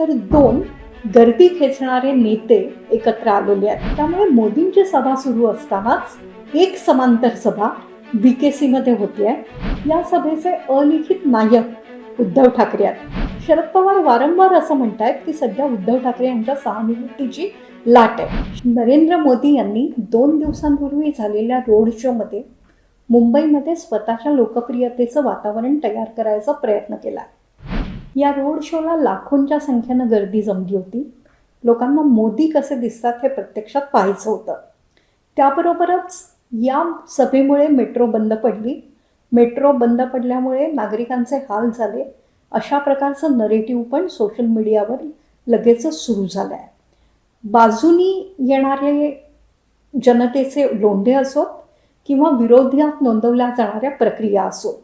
तर दोन गर्दी खेचणारे नेते एकत्र आलेले आहेत. त्यामुळे मोदींची सभा सुरू असतानाच एक समांतर सभा बी के सीमध्ये होती आहे. या सभेचे अलिखित नायक उद्धव ठाकरे आहेत. शरद पवार वारंवार असं म्हणत आहेत की सध्या उद्धव ठाकरे यांच्या सहानुभूतीची लाट आहे. नरेंद्र मोदी यांनी दोन दिवसांपूर्वी झालेल्या रोड शोमध्ये मुंबईमध्ये स्वतःच्या लोकप्रियतेचं वातावरण तयार करायचा प्रयत्न केला. आहे या रोड शोला लाखोंच्या संख्येनं गर्दी जमली होती. लोकांना मोदी कसे दिसतात हे प्रत्यक्षात पाहायचं होतं. त्याबरोबरच या सभेमुळे मेट्रो बंद पडली. मेट्रो बंद पडल्यामुळे नागरिकांचे हाल झाले. अशा प्रकारचं नरेटिव्ह पण सोशल मीडियावर लगेचच सुरू झालं आहे बाजूनी येणारे जनतेचे लोंढे असोत किंवा विरोधात नोंदवल्या जाणाऱ्या प्रक्रिया असोत.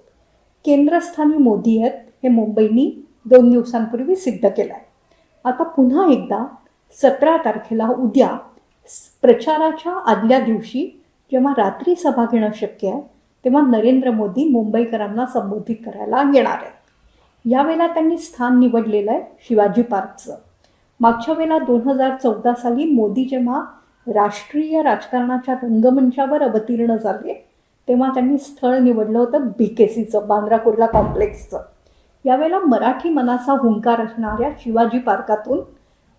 केंद्रस्थानी मोदी आहेत हे मुंबईनी दोन दिवसांपूर्वी सिद्ध केलं आहे आता पुन्हा एकदा सतरा तारखेला उद्या प्रचाराच्या आदल्या दिवशी जेव्हा रात्री सभा घेणं शक्य आहे तेव्हा नरेंद्र मोदी मुंबईकरांना संबोधित करायला येणार आहेत. यावेळेला त्यांनी स्थान निवडलेलं आहे शिवाजी पार्कचं. मागच्या वेळेला दोन हजार चौदा साली मोदी जेव्हा राष्ट्रीय राजकारणाच्या रंगमंचावर अवतीर्ण झाले तेव्हा त्यांनी स्थळ निवडलं होतं बी के सीचं बांद्रा कुर्ला कॉम्प्लेक्सचं यावेळेला मराठी मनाचा हुंकार असणाऱ्या शिवाजी पार्कातून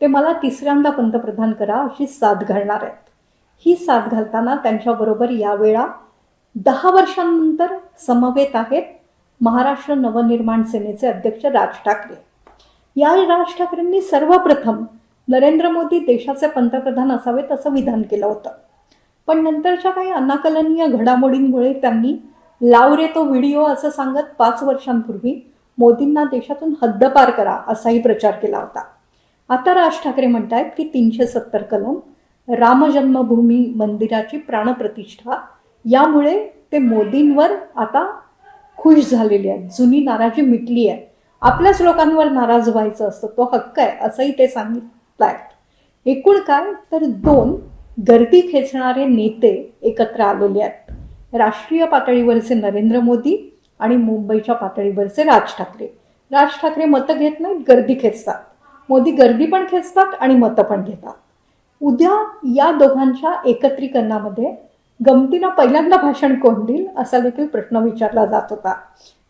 ते मला तिसऱ्यांदा पंतप्रधान करा अशी साथ घालणार आहेत. ही साथ घालताना त्यांच्याबरोबर यावेळा दहा वर्षांनंतर समवेत आहेत महाराष्ट्र नवनिर्माण सेनेचे अध्यक्ष राज ठाकरे. या राज ठाकरेंनी सर्वप्रथम नरेंद्र मोदी देशाचे पंतप्रधान असावेत असं विधान केलं होतं. पण नंतरच्या काही अनाकलनीय घडामोडींमुळे त्यांनी लाव रे तो व्हिडिओ असं सांगत पाच वर्षांपूर्वी मोदींना देशातून हद्दपार करा असाही प्रचार केला होता. आता राज ठाकरे म्हणतायत की तीनशे सत्तर कलम रामजन्मभूमी मंदिराची प्राणप्रतिष्ठा यामुळे ते मोदींवर आता खुश झालेले आहेत. जुनी नाराजी मिटली आहे. आपल्याच लोकांवर नाराज व्हायचं असतं. तो हक्क आहे असंही ते सांगितलं आहेत एकूण काय? तर दोन गर्दी खेचणारे नेते एकत्र आलेले आहेत. राष्ट्रीय पातळीवरचे नरेंद्र मोदी आणि मुंबईच्या पातळीवरचे राज ठाकरे. राज ठाकरे मतं घेत नाहीत गर्दी खेचतात. मोदी गर्दी पण खेचतात आणि मतं पण घेतात. उद्या या दोघांच्या एकत्रीकरणामध्ये गमतीनं पहिल्यांदा भाषण कोण देईल असा देखील प्रश्न विचारला जात होता.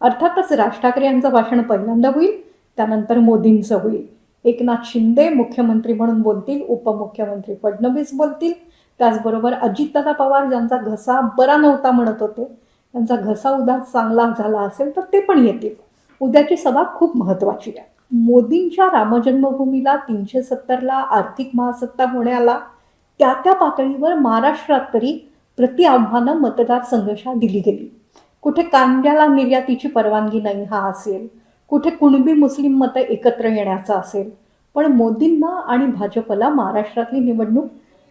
अर्थातच राज ठाकरे यांचं भाषण पहिल्यांदा होईल त्यानंतर मोदींचं होईल. एकनाथ शिंदे मुख्यमंत्री म्हणून बोलतील उपमुख्यमंत्री फडणवीस बोलतील. त्याचबरोबर अजितदादा पवार ज्यांचा घसा बरा नव्हता म्हणत होते. त्यांचा घसा उदास चांगला झाला असेल तर ते पण येतील. उद्याची सभा खूप महत्त्वाची आहे. मोदींच्या रामजन्मभूमीला तीनशे सत्तरला आर्थिक महासत्ता होण्याला त्या त्या पातळीवर महाराष्ट्रात तरी प्रति आव्हानं मतदारसंघशा दिली गेली. कुठे कांद्याला निर्यातीची परवानगी नाही हा असेल. कुठे कुणबी मुस्लिम मतं एकत्र येण्याचा असेल. पण मोदींना आणि भाजपला महाराष्ट्रातली निवडणूक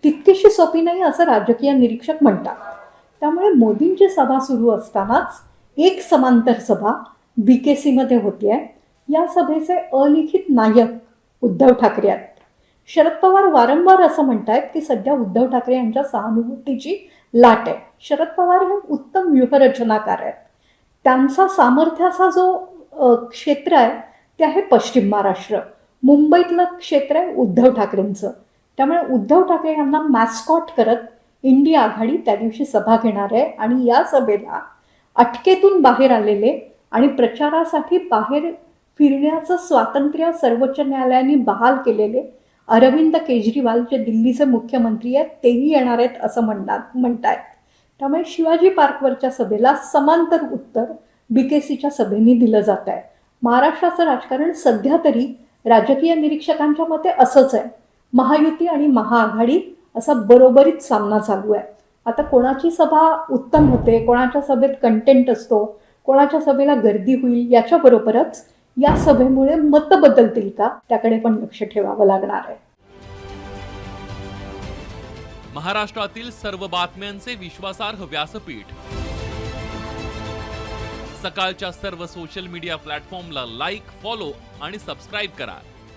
तितकीशी सोपी नाही असं राजकीय निरीक्षक म्हणतात. त्यामुळे मोदींची सभा सुरू असतानाच एक समांतर सभा बी के सीमध्ये होती आहे या सभेचे अलिखित नायक उद्धव ठाकरे आहेत. शरद पवार वारंवार असं म्हणतायत की सध्या उद्धव ठाकरे यांच्या सहानुभूतीची लाट आहे. शरद पवार हे उत्तम व्यूहरचनाकार आहेत. त्यांचा सामर्थ्याचा जो क्षेत्र आहे ते आहे पश्चिम महाराष्ट्र. मुंबईतलं क्षेत्र आहे उद्धव ठाकरेंचं. त्यामुळे उद्धव ठाकरे यांना मॅस्कॉट करत इंडिया आघाडी त्या दिवशी सभा घेणार आहे आणि या सभेला अटकेतून बाहेर आलेले आणि प्रचारासाठी बाहेर फिरण्याचं स्वातंत्र्य सर्वोच्च न्यायालयाने बहाल केलेले अरविंद केजरीवाल जे दिल्लीचे मुख्यमंत्री आहेत तेही येणार आहेत असं म्हणणार म्हणतायत. त्यामुळे शिवाजी पार्कवरच्या सभेला समांतर उत्तर बी के सीच्या सभेने दिलं जात आहे महाराष्ट्राचं राजकारण सध्या तरी राजकीय निरीक्षकांच्या मते असंच आहे. महायुती आणि महाआघाडी असा बरोबरीत सामना चालू आहे. आता कोणाची सभा उत्तम होते कोणाच्या सभेत कंटेंट असतो कोणाच्या सभेला गर्दी होईल याच्याबरोबरच या सभेमुळे मतं बदलतील का? त्याकडे पण लक्ष ठेवावं लागणार आहे. महाराष्ट्रातील सर्व बातम्यांचे विश्वासार्ह व्यासपीठ. सकाळच्या सर्व सोशल मीडिया प्लॅटफॉर्मला लाईक फॉलो आणि सबस्क्राईब करा.